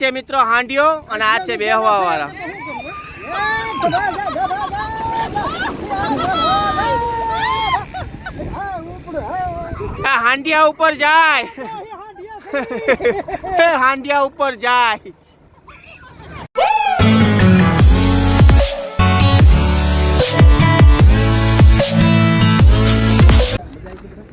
છે મિત્રો હાંડિયો અને આ છે બેહવા વાળા હાંડિયા ઉપર જાય. હાંડિયા ઉપર જાય.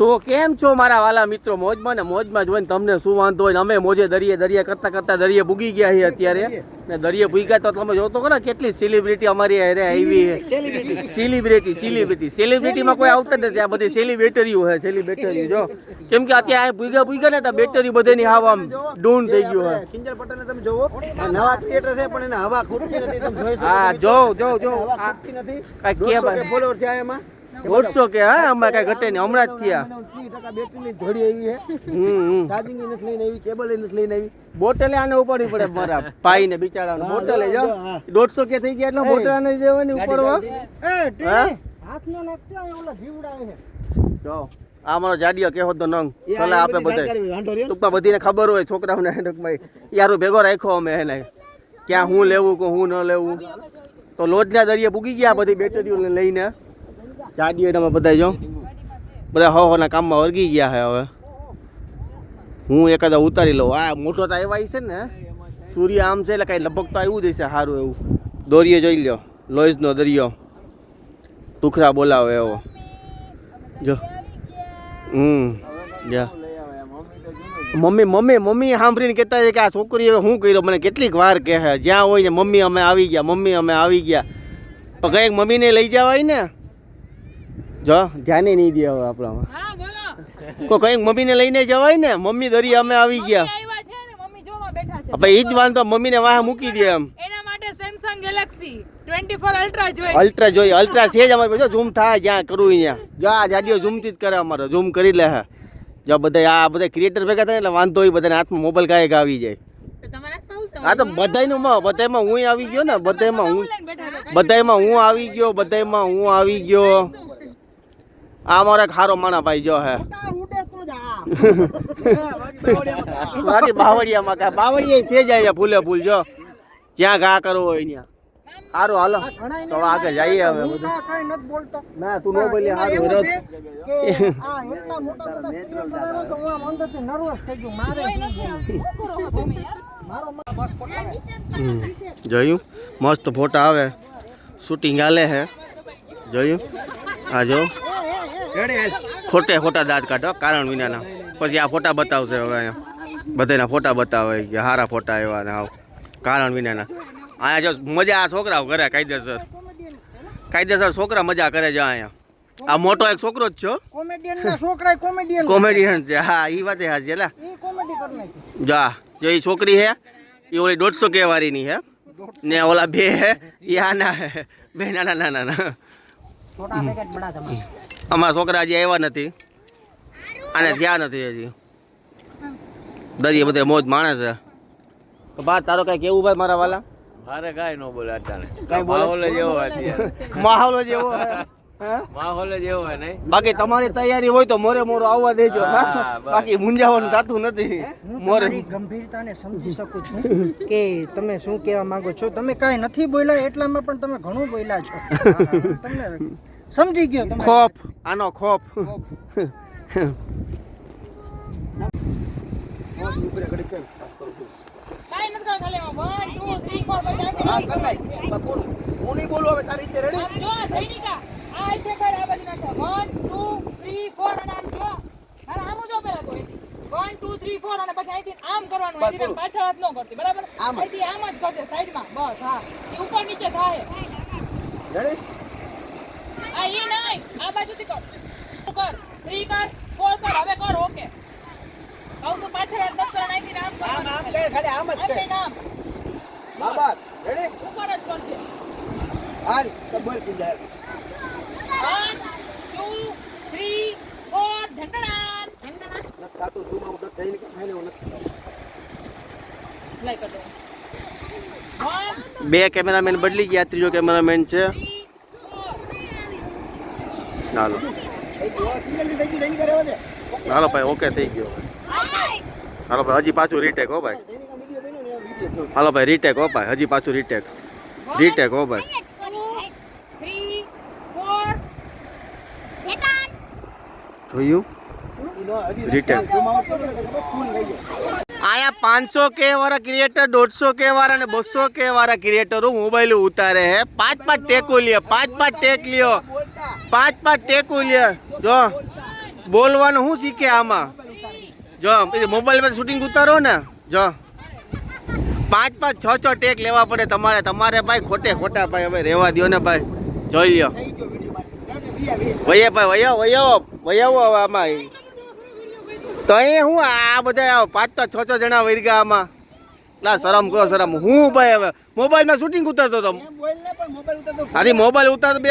તો કેમ છો મારા વાલા મિત્રો? મોજમાં ને મોજમાં જ હોય ને તમને શું વાંધો હોય ને અમે મોજે દરિયે દરિયા કરતા કરતા દરિયે ભૂગી ગયા છીએ અત્યારે. ને દરિયે ભૂગ્યા તો તમે જોતો કરો કેટલી સેલિબ્રિટી અમારી અરે આવી છે. સેલિબ્રિટી સેલિબ્રિટી સેલિબ્રિટીમાં કોઈ આવતા નથી. આ બધી સેલિબ્રિટરીઓ છે સેલિબ્રિટરીઓ જો કેમ કે અત્યારે આ ભૂગ્યા ભૂગ્યા ને તો બેટરી બધાની હાવ આમ ડૂન થઈ ગયું હોય. કિંજલ પટેલ તમે જોવો આ નવા ક્રિએટર છે પણ એને હવા ખૂટતી નથી. તમે જોઈ શકો હા જો જો જો. આ નથી કાંઈ કે ફોલોવર છે એમાં. દોઢસો કે હા અમારે કઈ ઘટે નહીં. હમણાં જ થયા. મને 30% બેટરીની જોડી આવી છે. હમ હમ. ચાર્જિંગ નથી લઈને આવી કેબલ નથી લઈને આવી. બોટલે આને ઉપાડવી પડે મારા ભાઈ ને બિચારાને બોટલે જો જો, દોઢસો કે થઈ ગયા એટલે બોટલ આને દેવાની ઉપાડવા. હાથ નો નાખતો ઓલા જીવડા આવે જો આ મારો જાડિયો કેહો તો નંગ. સલાહ આપે બધી. ટૂંકમાં બધીને ખબર હોય છોકરાઓને ટૂંકમાં યારો ભેગો રાખ્યો અમે એને. ક્યાં હું લેવું કે હું ન લેવું. તો લોજના દરિયે પૂગી ગયા બધી બેટરીઓ લઈને. જાડિયો તમે બધા જો. બધા હો હોના કામમાં વર્ગી ગયા છે હવે. હું એકાદા ઉતારી લઉં. આ મોટો તો આવ્યા છે ને સૂર્ય આમ છે એટલે કાંઈ લગભગ તો આવ્યું જ હશે સારું એવું. દોરીએ જોઈ લ્યો લોઈઝનો દરિયો. ટુખરા બોલાવે એવો. જો. હમ, જા. મમ્મી મમ્મી મમ્મી સાંભળીને કહેતા છે કે આ છોકરીએ શું કર્યો? મને કેટલીક વાર કહે છે, જ્યાં હોય ને મમ્મી અમે આવી ગયા, મમ્મી અમે આવી ગયા. પણ કંઈક મમ્મીને લઈ જવાય ને? જો ધ્યાને નહીં દે હવે આપણામાં. હા કોઈ કંઈક મમ્મીને લઈને જવાય ને? મમ્મી દરી અમે આવી ગયા. હવે ઈ જ વાંધો મમ્મીને વાહ મૂકી દે એમ. એના માટે સેમસંગ ગેલેક્સી 24 અલ્ટ્રા જોઈએ અલ્ટ્રા જોઈએ અલ્ટ્રા છે જ અમારે પાસે. ઝૂમ થાય જ્યાં કરવું ત્યાં જો આ જાડીઓ ઝૂમથી જ કરે અમારે. ઝૂમ કરી લે હે. જો બધા આ બધા ક્રિએટર ભેગા થાય એટલે વાંધો હોય બધાને હાથમાં મોબાઈલ કાંઈક આવી જાય. હાથમાં તો બધાયનું માં બધાયમાં હું આવી ગયો ને બધાયમાં હું બધાયમાં હું આવી ગયો બધાયમાં હું આવી ગયો. આ મારો એક હારો માણા ભાઈ જો હે આ ઉડે તો જ આ બાકી બાવળિયામાં તો આ. બાકી બાવળિયામાં કાંઈ બાવળિયા છે જાય ફૂલે ફૂલ જો જ્યાં ઘા કરવો હોય ત્યાં સારું હાલો ઘણાય તો હવે આગળ જઈએ હવે હું બધું કાંઈ નથી બોલતો ના તું ન બોલી એમાં સારું એવું રજ છે કે આ એટલા મોટા મોટા creator આવે તો હું આમ અંદરથી nervous થઈ ગયું. મારે કોઈ શું નથી બોલવું? શું કરો છો તમે યાર. મારો મન બસ ખોટા લાગે. હમ. જોયું? મસ્ત ફોટા આવે. શૂટિંગ હાલે હે. જોયું? આ જો. ખોટે ખોટા દાંત કાઢો કારણ વિનાના. પછી આ ફોટા બતાવશે હવે અહીંયા. બધાના ફોટા બતાવે કે સારા ફોટા એવા ને આવ. કારણ વિનાના. અહીંયા જો મજા આ છોકરાઓ કરે કાયદેસર. કાયદેસર છોકરા મજા કરે છે અહીંયા. આ મોટો એક છોકરો જ છો કોમેડિયન ના છોકરા કોમેડિયન કોમેડિયન છે. હા એ વાત હાજી એલા કોમેડી કર નાખી. જા જો એ છોકરી હે એ ઓલી દોઢસો કે વાળીની હે ને ઓલા બે હે એ આના હે. બે નાના નાના ના છોટા પેકેટ બડા તમારે. અમારા છોકરા હજી આવ્યા નથી. અને થયા નથી હજી. દરિયે બધે મોજ માણે છે. તો બા તારો કઈ કેવું ભાઈ મારા વાલા? મારે કાંઈ ન બોલે અત્યારે કઈ બોલે? માહોલ જ એવો અત્યારે. માહોલ જ એવો હે હે? માહોલ જ એવો હોય નહીં? બાકી તમારી તૈયારી હોય તો મોરે મોરો આવવા દેજો? બાકી મુંજાવાનું થતું નથી. મોરે ગંભીરતાને સમજી શકું છું કે તમે શું કહેવા માંગો છો? તમે કાંઈ નથી બોલ્યા એટલામાં પણ તમે ઘણું બોલ્યા છો. તમને સમજી ગયો તમે? ખોફ. આનો ખોફ. કાઈ નથી કરતા ખાલી 1 2 3 4 5 હું નહીં બોલું હવે તારી રીતે રેડી આમ જો જૈનિકા આ રીતે કર આ બાજુ નાખો. 1 2 3 4 અને આમ જો. આમ જો પેલા તો 1 2 3 4 અને પછી અહીંથી આમ કરવાનું. અહીંથી પાછળ હાથ ન કરતી બરાબર? આમ જ. કરજે સાઈડમાં. બસ હા. ઉપર નીચે થાય. ઈ નહીં આ બાજુથી કર. તું કર થ્રી કર ફોર કર હવે કર ઓકે. કહું તો પાછળ દસ કરવાનું અહીંથી આમ કરવાનું આમ કહે ખાલી આમ જ કહે. નામ? બાબા રેડી ઉપર જ કરજે. હાલ તો બોલ Kinjal One, two, three, four, ઢંઢણાટ. ઢંઢણાટ. નથી થાતું તું તો થઈને કે એવું નથી a dog. બે કેમેરામેન બદલી ગયા ત્રીજો કેમેરામેન છે. ચાલો હાલો ભાઈ ઓકે થઈ ગયો. હાલો ભાઈ, હજી પાછું રીટેક હો ભાઈ. હાલો ભાઈ રીટેક હો ભાઈ, હજી પાછું રીટેક રીટેક હો ભાઈ. જોયું? રીટેક આયા પાંચસો કે વાળા ક્રિએટર દોઢસો કે વાળા બસો કે વાળા ક્રિએટરો મોબાઈલ ઉતારે હે. પાંચ પાંચ ટેકો લ્યો, પાંચ પાંચ ટેક લ્યો. પાંચ પાંચ ટેકું લે. જો બોલવાનું શું શીખે આમાં? જો મોબાઈલમાં શૂટિંગ ઉતારો ને. જો. પાંચ પાંચ છ છ ટેક લેવા પડે તમારે. તમારે ભાઈ ખોટે ખોટા ભાઈ હવે રહેવા દ્યો ને ભાઈ. જોઈ લ્યો. વૈયા ભાઈ વૈયા વૈયાવો વૈયાવો હવે આમાં. તો એ હું આ બધા પાંચ પાંચ છ છ જણા વર્ગા આમાં. ના શરમ કરો શરમ. હું ભાઈ હવે મોબાઈલમાં શૂટિંગ ઉતારતો હતો આથી મોબાઈલ ઉતારતો બે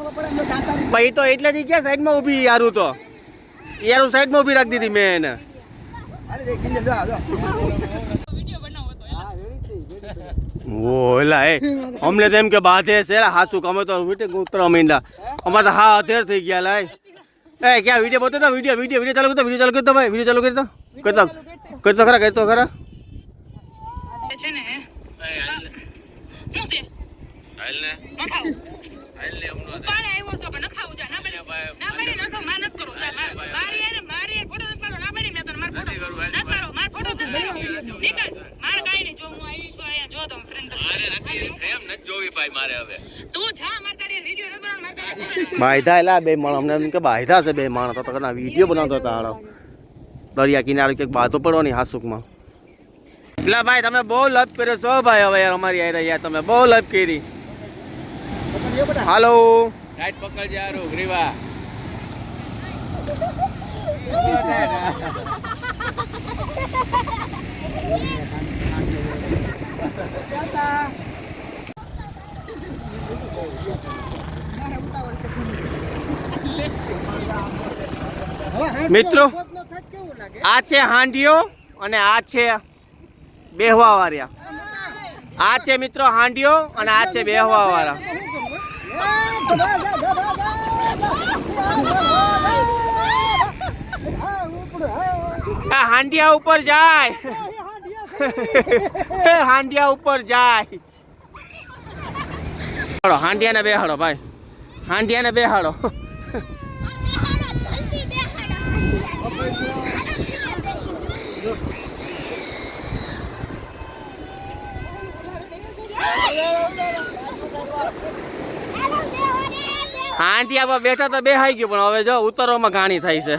ભાઈ તો એટલે જ ક્યાં સાઈડમાં ઊભી યારું તો? યારું સાઈડમાં ઊભી રાખી દીધી મેં એને. ઓ એલા એ અમને તો એમ કે બાધે છે હાસુ અમે તો વીટે ઉતરવા અમારે તો હા અધેર થઈ ગયા લાય એ. ક્યાં વીડિયો બતાવતો વીડિયો વીડિયો વીડિયો ચાલુ કરતો વીડિયો ચાલુ કરતો ભાઈ વીડિયો ચાલુ કરતા? કરતા કરતો ખરા કરતો ખરા? છે ને શું છે ઉપાડે આવ્યો છો પણ નખાવું છે. ના પાડી ના પાડી નખો માર નથી કરું જા માર મારી યાર મારી યાર ફોટો નથી પાડો ના પાડી મેં તો માર ફોટો નથી પાડો માર ફોટો નથી પાડો નીકળ માર કાઈ નહીં જો હું આવી છું અહીંયા જો તમે ફ્રેન્ડ એમ નથી જોવી ભાઈ મારે હવે. તું જા માર તારી વિડિયો ન બનાવ માર તારી બાયધા એલા બે માણસ અમને એમ કે બાયધા છે બે માણસ તો કના વીડિયો બનાવતો હતા દરિયા કિનારે ક્યાંક બાધો પડો નહીં હાસુકમાં એટલે ભાઈ તમે બહુ લપ કર્યો છો ભાઈ હવે યાર અમારી યાર તમે બહુ લપ કરી. હાલો. રાઈટ પકડ જારો ગ્રીવા. મિત્રો આ છે હાંડિયો અને આ છે બેહવા વાળ્યા આ છે મિત્રો હાંડિયો અને આ છે બેહવા વાળા. આ હાંડિયા ઉપર જાય. હાંડિયા ઉપર જાય. હાલો બે બેહાડો ભાઈ. હાંડિયાને બેહાડો. હાંડિયા આપણે બેઠા તો બેહાઈ ગયું, પણ હવે જો ઉતરવામાં ઘાણી થાય છે.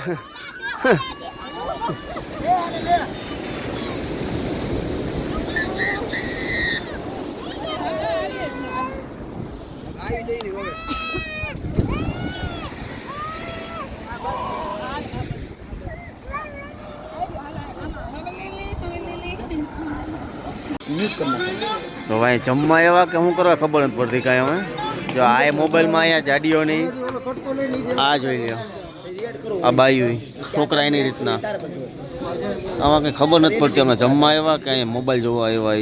તો ભાઈ જમવા એવા કે શું કરવા ખબર નથી પડતી કાંઈ હવે? જો આ એ મોબાઈલમાં અહીંયા જાડીઓ નહીં. આ જોઈ લ્યો. આ બાઈ છોકરા એની રીતના. આમાં કંઈ ખબર નથી પડતી હમણાં જમવા આવ્યા કે મોબાઈલ જોવા આવ્યા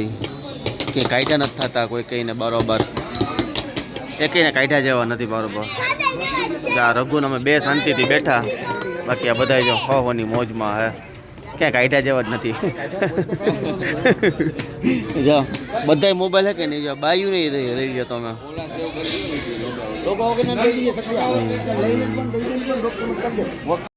એ કે કાયદા નથી થતા, કોઈ કહીને બરોબર. એ કહીને કાયદા જેવા નથી બરોબર. આ રઘુને અમે બે શાંતિથી બેઠા. બાકી આ બધા જો હોની મોજમાં હે. ક્યાં કાયદા જેવા જ નથી. જો, બધાય મોબાઈલ હે કે નહીં? જો, બાયું નહીં રહી લઈ લ્યો તમે